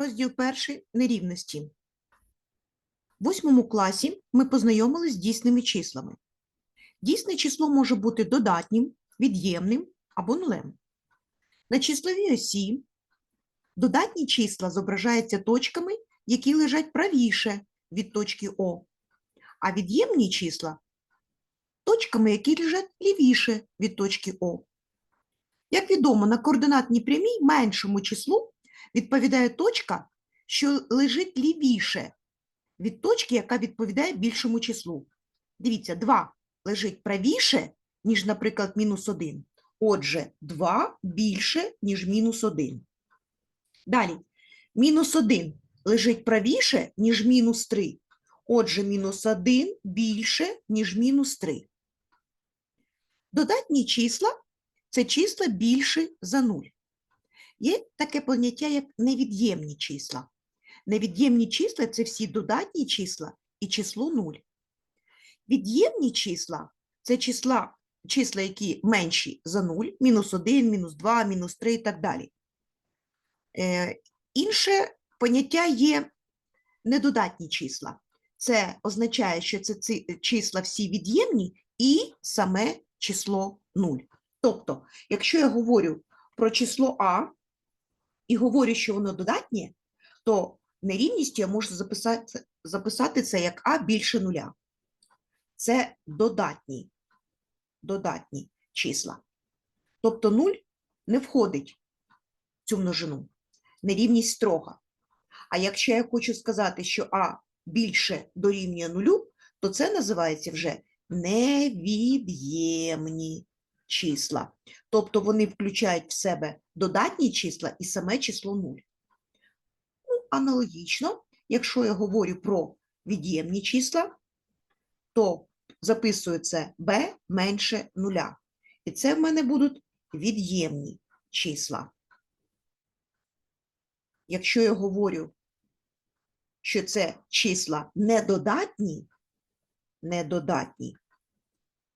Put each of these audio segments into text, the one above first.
Розділ перший нерівності. В восьмому класі ми познайомилися з дійсними числами. Дійсне число може бути додатнім, від'ємним або нулем. На числовій осі додатні числа зображаються точками, які лежать правіше від точки О, а від'ємні числа точками, які лежать лівіше від точки О. Як відомо, на координатній прямій меншому числу відповідає точка, що лежить лівіше від точки, яка відповідає більшому числу. Дивіться, 2 лежить правіше, ніж, наприклад, мінус 1. Отже, 2 більше, ніж мінус 1. Далі, мінус 1 лежить правіше, ніж мінус 3. Отже, мінус 1 більше, ніж мінус 3. Додатні числа – це числа більше за 0. Є таке поняття, як невід'ємні числа. Невід'ємні числа – це всі додатні числа і число 0. Від'ємні числа – це числа, числа, які менші за 0, мінус 1, мінус 2, мінус 3 і так далі. Е, інше поняття є недодатні числа. Це означає, що це ці числа всі від'ємні і саме число 0. Тобто, якщо я говорю про число А і говорю, що воно додатнє, то нерівністю я можу записати, записати це як А більше нуля. Це додатні, додатні числа. Тобто 0 не входить в цю множину. Нерівність строга. А якщо я хочу сказати, що А більше дорівнює нулю, то це називається вже невід'ємні числа. Тобто вони включають в себе додатні числа і саме число 0. Ну, аналогічно, якщо я говорю про від'ємні числа, то записую це b менше нуля. І це в мене будуть від'ємні числа. Якщо я говорю, що це числа недодатні, недодатні,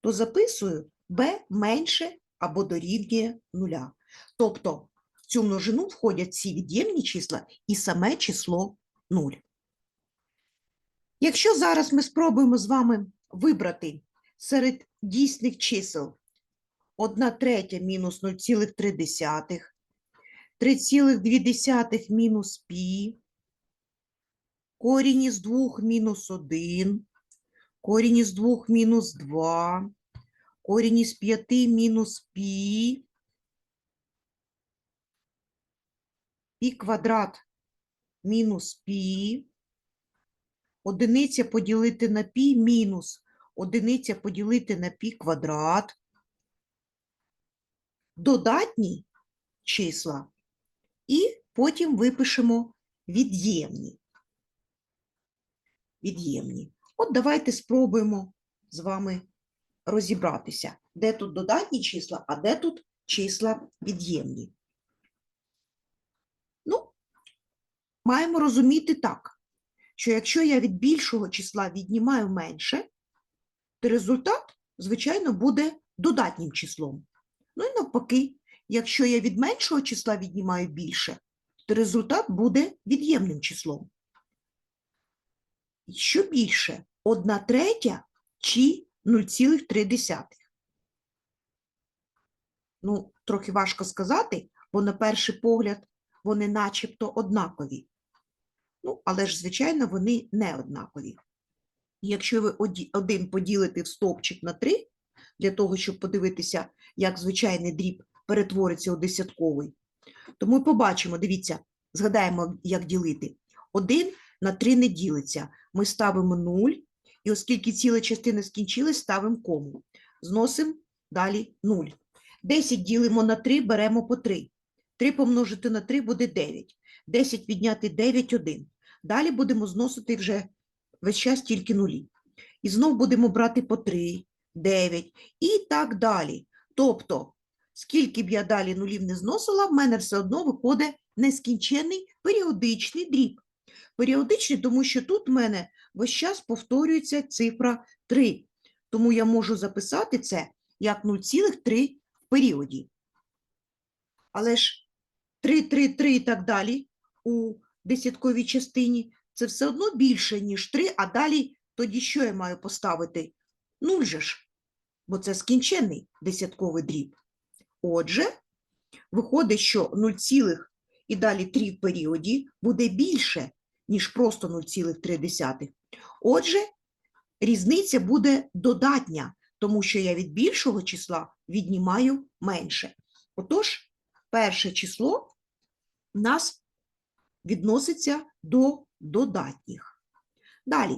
то записую b менше або дорівнює нуля. Тобто в цю множину входять всі від'ємні числа і саме число 0. Якщо зараз ми спробуємо з вами вибрати серед дійсних чисел 1 третя мінус 0,3, 3,2 мінус пі, корінь із 2 мінус 1, корінь із 2 мінус 2, корінь із 5 мінус пі, пі квадрат мінус пі, одиниця поділити на пі мінус одиниця поділити на пі квадрат, додатні числа, і потім випишемо від'ємні. Від'ємні. От давайте спробуємо з вами розібратися, де тут додатні числа, а де тут числа від'ємні. Ну, маємо розуміти так, що якщо я від більшого числа віднімаю менше, то результат, звичайно, буде додатнім числом. Ну і навпаки, якщо я від меншого числа віднімаю більше, то результат буде від'ємним числом. Що більше, 1 третя чи 0,3? Ну, трохи важко сказати, бо на перший погляд вони начебто однакові. Ну, але ж, звичайно, вони не однакові. Якщо ви один поділите в стовпчик на 3, для того, щоб подивитися, як звичайний дріб перетвориться у десятковий, то ми побачимо, дивіться, згадаємо, як ділити. 1 на 3 не ділиться. Ми ставимо 0, і оскільки ціла частина скінчилась, ставимо кому. Зносимо далі 0. 10 ділимо на 3, беремо по 3. 3 помножити на 3 буде 9. 10 відняти 9 – 1. Далі будемо зносити вже весь час тільки нулі. І знов будемо брати по 3, 9 і так далі. Тобто, скільки б я далі нулів не зносила, в мене все одно виходить нескінчений періодичний дріб. Періодичний, тому що тут в мене весь час повторюється цифра 3. Тому я можу записати це як 0,3 в періоді. Але ж 3, 3, 3 і так далі у десятковій частині, це все одно більше, ніж 3, а далі тоді що я маю поставити? Нуль же ж, бо це скінчений десятковий дріб. Отже, виходить, що 0, і далі 3 в періоді буде більше, ніж просто 0,3. Отже, різниця буде додатня, тому що я від більшого числа віднімаю менше. Отож, перше число в нас відноситься до додатніх. Далі,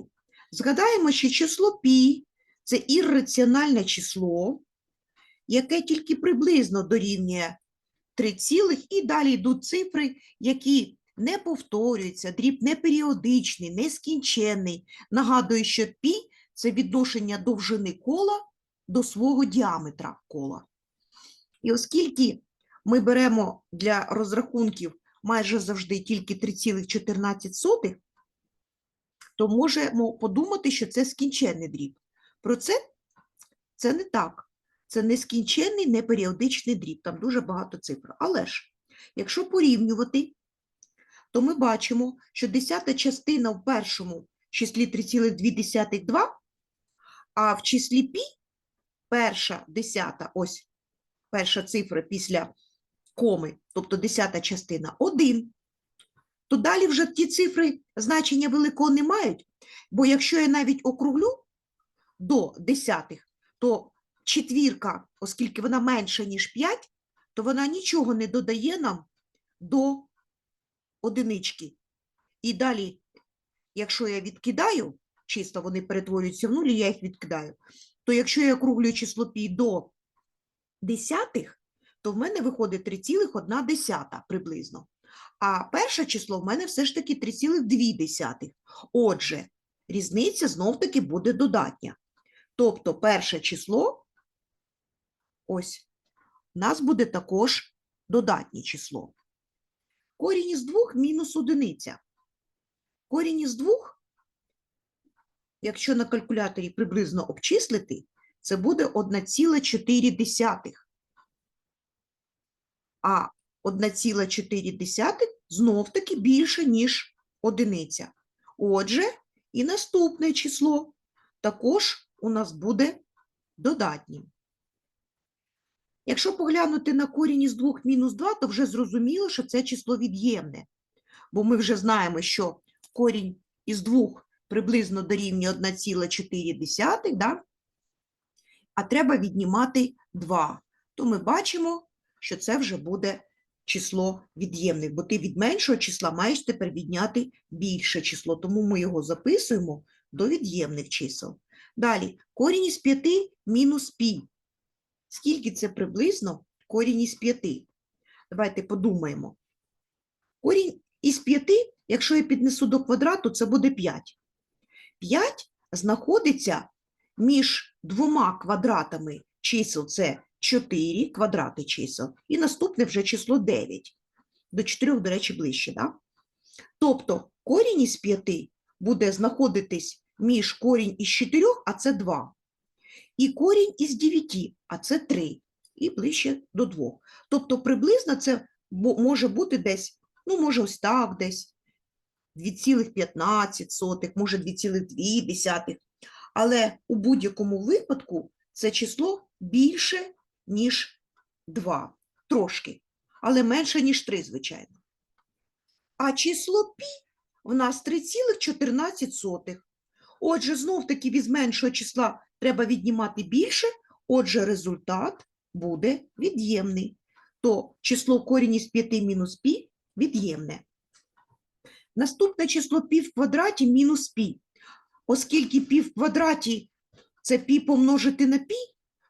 згадаємо, що число пі – це ірраціональне число, яке тільки приблизно дорівнює 3 цілих, і далі йдуть цифри, які не повторюються, дріб не періодичний, нескінченний. Нагадую, що пі – це відношення довжини кола до свого діаметра кола. І оскільки ми беремо для розрахунків майже завжди тільки 3,14, то можемо подумати, що це скінченний дріб. Про це це не так. Це нескінченний, неперіодичний дріб, там дуже багато цифр. Але ж, якщо порівнювати, то ми бачимо, що десята частина в першому числі 3,2 – а в числі пі перша десята, ось перша цифра після коми, тобто десята частина 1, то далі вже ті цифри значення великого не мають, бо якщо я навіть округлю до десятих, то четвірка, оскільки вона менша, ніж 5, то вона нічого не додає нам до одинички. І далі, якщо я відкидаю, чисто вони перетворюються в нулі, я їх відкидаю, то якщо я округлюю число пі до десятих, то в мене виходить 3,1 приблизно. А перше число в мене все ж таки 3,2. Отже, різниця знов-таки буде додатня. Тобто перше число, ось, у нас буде також додатнє число. Корінь із двох мінус одиниця. Корінь із двох, якщо на калькуляторі приблизно обчислити, це буде 1,4. А 1,4 знов-таки більше, ніж одиниця. Отже, і наступне число також у нас буде додатнім. Якщо поглянути на корінь із 2 мінус 2, то вже зрозуміло, що це число від'ємне. Бо ми вже знаємо, що корінь із 2 приблизно дорівнює 1,4, да? а треба віднімати 2. То ми бачимо, що це вже буде число від'ємних, бо ти від меншого числа маєш тепер відняти більше число, тому ми його записуємо до від'ємних чисел. Далі, корінь із 5 мінус пі. Скільки це приблизно корінь із 5? Давайте подумаємо. Корінь із 5, якщо я піднесу до квадрату, це буде 5. 5 знаходиться між двома квадратами чисел, це 4 квадрати чисел, і наступне вже число 9. До 4, до речі, ближче, да? Тобто корінь із 5 буде знаходитись між корінь із 4, а це 2, і корінь із 9, а це 3, і ближче до 2. Тобто приблизно це може бути десь, ну, може ось так десь, 2,15, може 2,2, але у будь-якому випадку це число більше, ніж 2, трошки, але менше, ніж 3, звичайно. А число пі в нас 3,14. Отже, знов-таки від меншого числа треба віднімати більше, отже, результат буде від'ємний. То число корінь із 5 мінус пі від'ємне. Наступне число пі в квадраті мінус пі. Оскільки пі в квадраті це пі помножити на пі,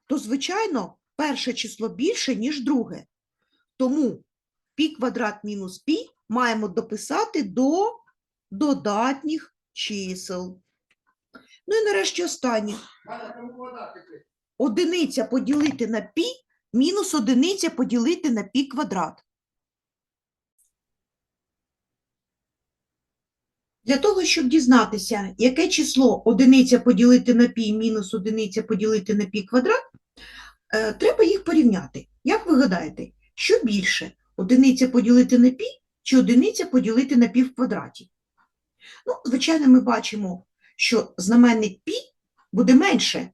то, звичайно, перше число більше, ніж друге. Тому пі квадрат мінус пі маємо дописати до додатніх чисел. Ну і нарешті останнє. Одиниця поділити на пі мінус одиниця поділити на пі квадрат. Для того, щоб дізнатися, яке число одиниця поділити на пі мінус одиниця поділити на пі квадрат, е, треба їх порівняти. Як ви гадаєте, що більше? Одиниця поділити на пі чи одиниця поділити на пів в квадраті. Ну, звичайно, ми бачимо, що знаменник пі буде менше,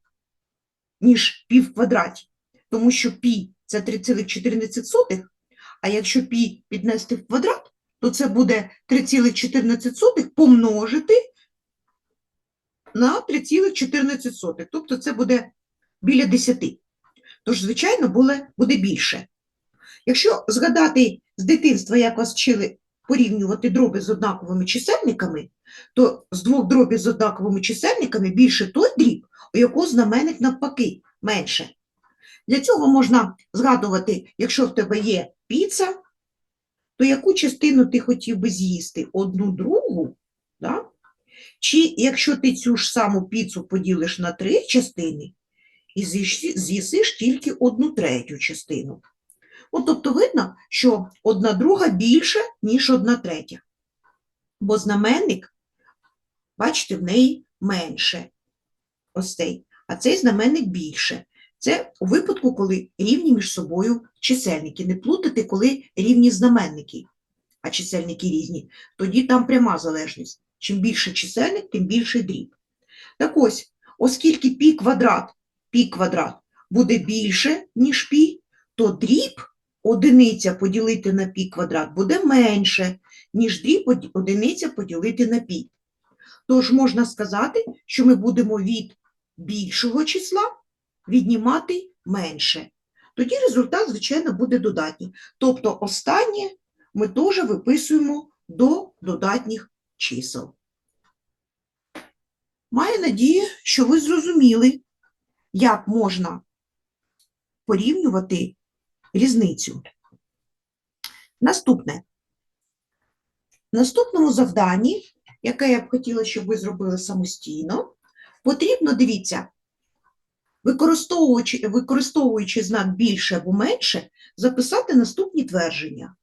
ніж пів в квадраті, тому що пі це 3,14, а якщо пі піднести в квадрат, то це буде 3,14 помножити на 3,14. Тобто це буде біля 10. Тож, звичайно, буде більше. Якщо згадати з дитинства, як вас вчили порівнювати дроби з однаковими чисельниками, то з двох дробів з однаковими чисельниками більше той дріб, у якого знаменник навпаки менше. Для цього можна згадувати, якщо в тебе є піца, то яку частину ти хотів би з'їсти? Одну другу? Да? Чи якщо ти цю ж саму піцу поділиш на три частини, і з'їсиш тільки одну третю частину. От, тобто видно, що одна друга більше, ніж одна третя. Бо знаменник, бачите, в неї менше. Ось цей. А цей знаменник більше. Це у випадку, коли рівні між собою чисельники. Не плутати, коли рівні знаменники, а чисельники різні. Тоді там пряма залежність. Чим більше чисельник, тим більше дріб. Так ось, оскільки пі квадрат, пі квадрат буде більше, ніж пі, то дріб одиниця поділити на пі квадрат буде менше, ніж дріб оді- одиниця поділити на пі. Тож можна сказати, що ми будемо від більшого числа віднімати менше. Тоді результат, звичайно, буде додатній. Тобто останнє ми теж виписуємо до додатніх чисел. Маю надію, що ви зрозуміли, як можна порівнювати різницю. Наступне. В наступному завданні, яке я б хотіла, щоб ви зробили самостійно, потрібно, дивіться, використовуючи, використовуючи знак більше або менше, записати наступні твердження.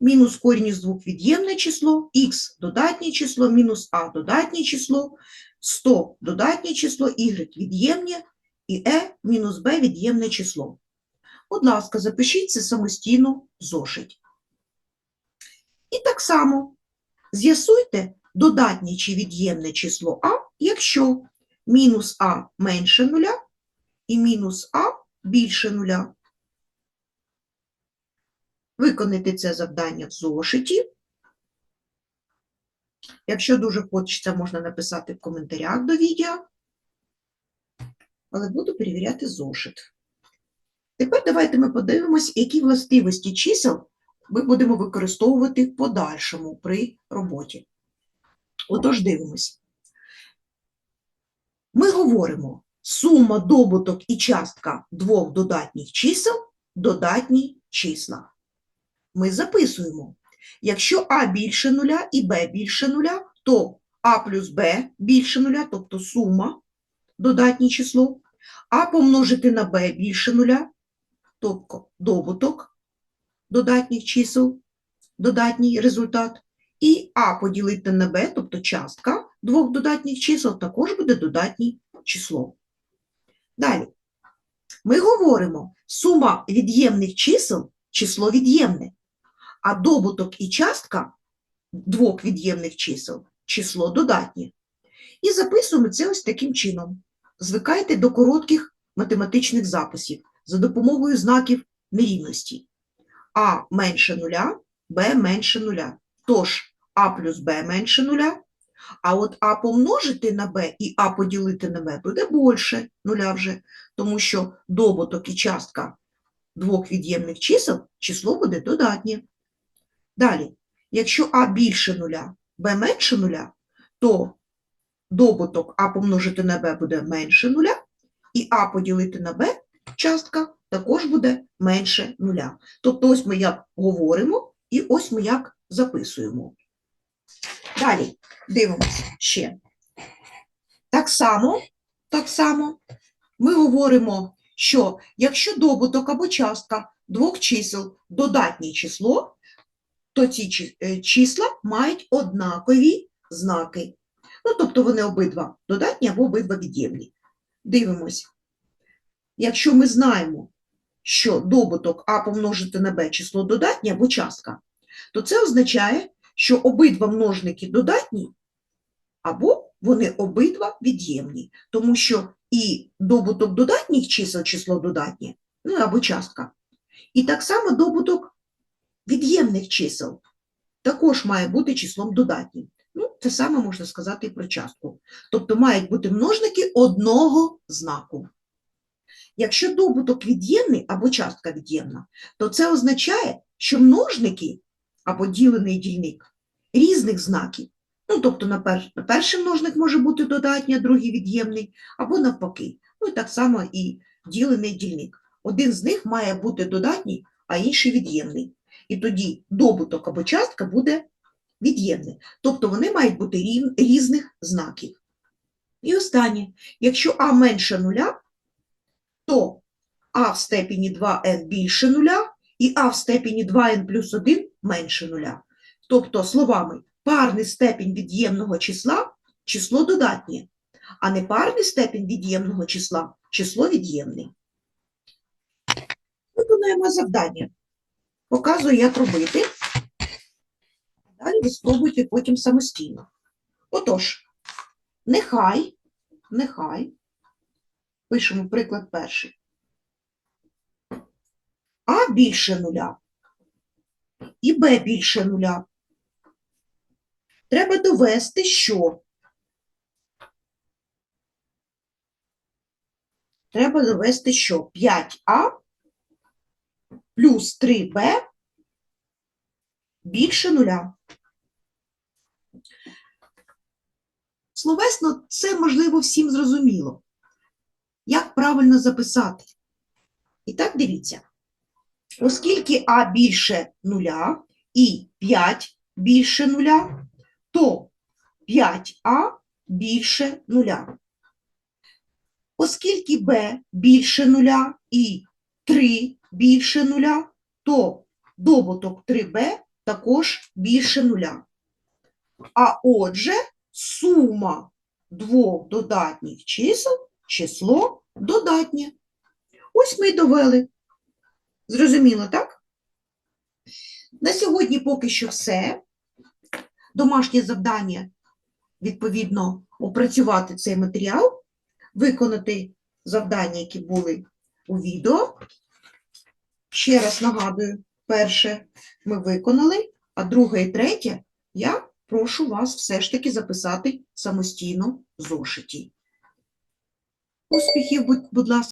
Мінус корінь із двох від'ємне число, х додатнє число, мінус а додатнє число, 100 додатнє число, y від'ємне і е мінус b від'ємне число. Будь ласка, запишіть це самостійно в зошит. І так само з'ясуйте додатнє чи від'ємне число а, якщо мінус а менше нуля і мінус а більше нуля. Виконайте це завдання в зошиті. Якщо дуже хочеться, можна написати в коментарях до відео, але буду перевіряти зошит. Тепер давайте ми подивимось, які властивості чисел ми будемо використовувати в подальшому при роботі. Отож, дивимось. Ми говоримо, сума, добуток і частка двох додатніх чисел – додатні числа. Ми записуємо, якщо а більше нуля і б більше нуля, то а плюс б більше нуля, тобто сума – додатнє число, а помножити на b більше нуля, тобто добуток додатніх чисел, додатній результат, і а поділити на b, тобто частка двох додатніх чисел, також буде додатнє число. Далі. Ми говоримо, сума від'ємних чисел – число від'ємне, а добуток і частка двох від'ємних чисел – число додатнє. І записуємо це ось таким чином. Звикайте до коротких математичних записів за допомогою знаків нерівності. А менше нуля, Б менше нуля. Тож А плюс Б менше нуля, а от А помножити на Б і А поділити на Б буде більше нуля вже, тому що добуток і частка двох від'ємних чисел, число буде додатнє. Далі, якщо А більше нуля, Б менше нуля, то добуток А помножити на Б буде менше нуля, і А поділити на Б частка також буде менше нуля. Тобто ось ми як говоримо, і ось ми як записуємо. Далі дивимося ще. Так само, так само ми говоримо, що якщо добуток або частка двох чисел додатнє число, то ці е, числа мають однакові знаки. Ну, тобто вони обидва додатні або обидва від'ємні. Дивимось. Якщо ми знаємо, що добуток А помножити на Б число додатнє або частка, то це означає, що обидва множники додатні, або вони обидва від'ємні, тому що і добуток додатніх чисел, число додатнє, ну або частка, і так само добуток від'ємних чисел також має бути числом додатнім. Ну, це саме можна сказати і про частку. Тобто мають бути множники одного знаку. Якщо добуток від'ємний або частка від'ємна, то це означає, що множники або ділений дільник різних знаків. Ну, тобто, на пер- перший множник може бути додатній, а другий від'ємний, або навпаки. Ну, і так само і ділений дільник. Один з них має бути додатній, а інший від'ємний. І тоді добуток або частка буде від'ємний. Тобто вони мають бути різних знаків. І останнє, якщо а менше нуля, то а в степені 2n більше нуля і а в степені 2n плюс 1 менше нуля. Тобто, словами, парний степінь від'ємного числа – число додатнє, а не парний степінь від'ємного числа – число від'ємне. Виконуємо завдання. Показую, як робити. Далі ви спробуйте потім самостійно. Отож, нехай, нехай, пишемо приклад перший. А більше нуля і Б більше нуля. Треба довести, що треба довести, що 5А плюс 3Б більше нуля. Словесно, це, можливо, всім зрозуміло. Правильно записати? І так, дивіться. Оскільки А більше нуля і 5 більше нуля, то 5А більше нуля. Оскільки Б більше нуля і 3 більше нуля, то добуток 3Б також більше нуля. А отже, сума двох додатніх чисел – число додатнє. Ось ми й довели. Зрозуміло, так? На сьогодні поки що все. Домашнє завдання, відповідно, опрацювати цей матеріал, виконати завдання, які були у відео. Ще раз нагадую, перше ми виконали, а друге і третє я прошу вас все ж таки записати самостійно в зошиті. Успіхів, будь, будь ласка.